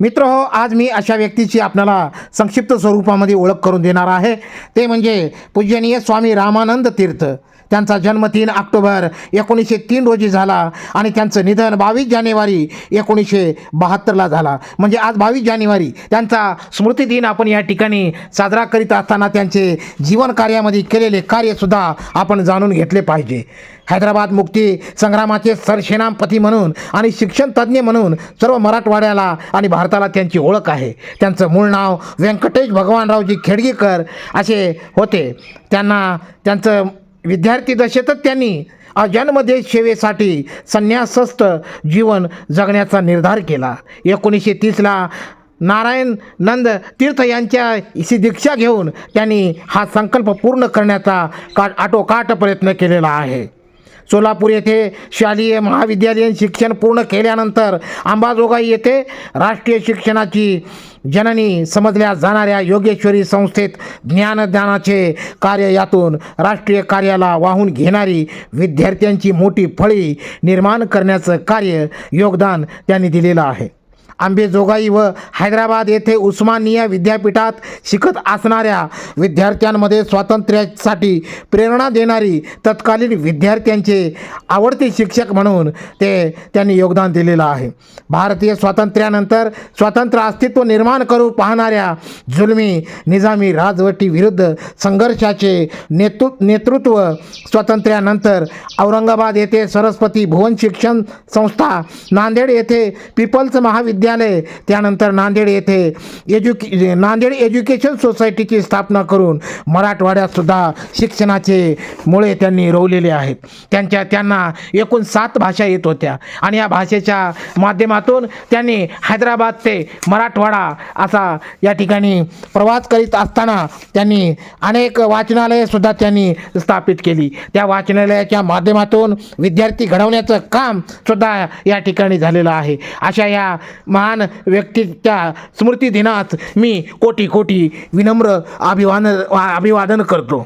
मित्र हो आज मी अशा व्यक्तीची आपल्याला संक्षिप्त स्वरूपामध्ये ओळख करून देणार आहे. ते म्हणजे पूजनीय स्वामी रामानंद तीर्थ. त्यांचा जन्म तीन ऑक्टोबर एकोणीसशे तीन रोजी झाला आणि त्यांचं निधन बावीस जानेवारी एकोणीसशे बहात्तरला झाला. म्हणजे आज बावीस जानेवारी त्यांचा स्मृतिदिन आपण या ठिकाणी साजरा करीत असताना त्यांचे जीवन कार्यामध्ये केलेले कार्यसुद्धा आपण जाणून घेतले पाहिजे. हैदराबाद मुक्ती संग्रामाचे सरसेनापती म्हणून आणि शिक्षण तज्ज्ञ म्हणून सर्व मराठवाड्याला आणि भारताला त्यांची ओळख आहे. त्यांचं मूळ नाव व्यंकटेश भगवानरावजी खेडगेकर असे होते. त्यांना त्यांचं विद्यार्थी दशेतच त्यांनी अजन्मदेश सेवेसाठी संन्यासस्थ जीवन जगण्याचा निर्धार केला. एकोणीसशे तीसला नारायण नंद तीर्थ यांच्या दीक्षा घेऊन त्यांनी हा संकल्प पूर्ण करण्याचा का आटोकाट प्रयत्न केलेला आहे. सोलापूर येथे शालेय महाविद्यालयीन शिक्षण पूर्ण केल्यानंतर अंबाजोगाई येथे राष्ट्रीय शिक्षणाची जननी समजल्या जाणाऱ्या योगेश्वरी संस्थेत ज्ञानदानाचे कार्य यातून राष्ट्रीय कार्याला वाहून घेणारी विद्यार्थ्यांची मोठी फळी निर्माण करण्याचं कार्य योगदान त्यांनी दिलेलं आहे. आंबेजोगाई व हैदराबाद येथे उस्मानिया विद्यापीठात शिकत असणाऱ्या विद्यार्थ्यांमध्ये स्वातंत्र्यासाठी प्रेरणा देणारी तत्कालीन विद्यार्थ्यांचे आवडते शिक्षक म्हणून ते त्यांनी योगदान दिलेलं आहे. भारतीय स्वातंत्र्यानंतर स्वतंत्र अस्तित्व निर्माण करू पाहणाऱ्या जुलमी निजामी राजवटीविरुद्ध संघर्षाचे नेतृ नेतृत्व स्वातंत्र्यानंतर औरंगाबाद येथे सरस्वती भुवन शिक्षण संस्था नांदेड येथे पीपल्स महाविद्यालय त्यानंतर नांदेड येथे एज्युके नांदेड एज्युकेशन सोसायटीची स्थापना करून मराठवाड्यातसुद्धा शिक्षणाचे मुळे त्यांनी रोवलेले आहेत. त्यांच्या त्यांना एकूण सात भाषा येत होत्या. आणि या भाषेच्या माध्यमातून त्यांनी हैदराबाद ते मराठवाडा असा या ठिकाणी प्रवास करीत असताना त्यांनी अनेक वाचनालयेसुद्धा त्यांनी स्थापित केली. त्या वाचनालयाच्या माध्यमातून विद्यार्थी घडवण्याचं काम सुद्धा या ठिकाणी झालेलं आहे. अशा या महान व्यक्तीच्या स्मृतिदिनास मी कोटी कोटी विनम्र अभिवान अभिवादन करतो.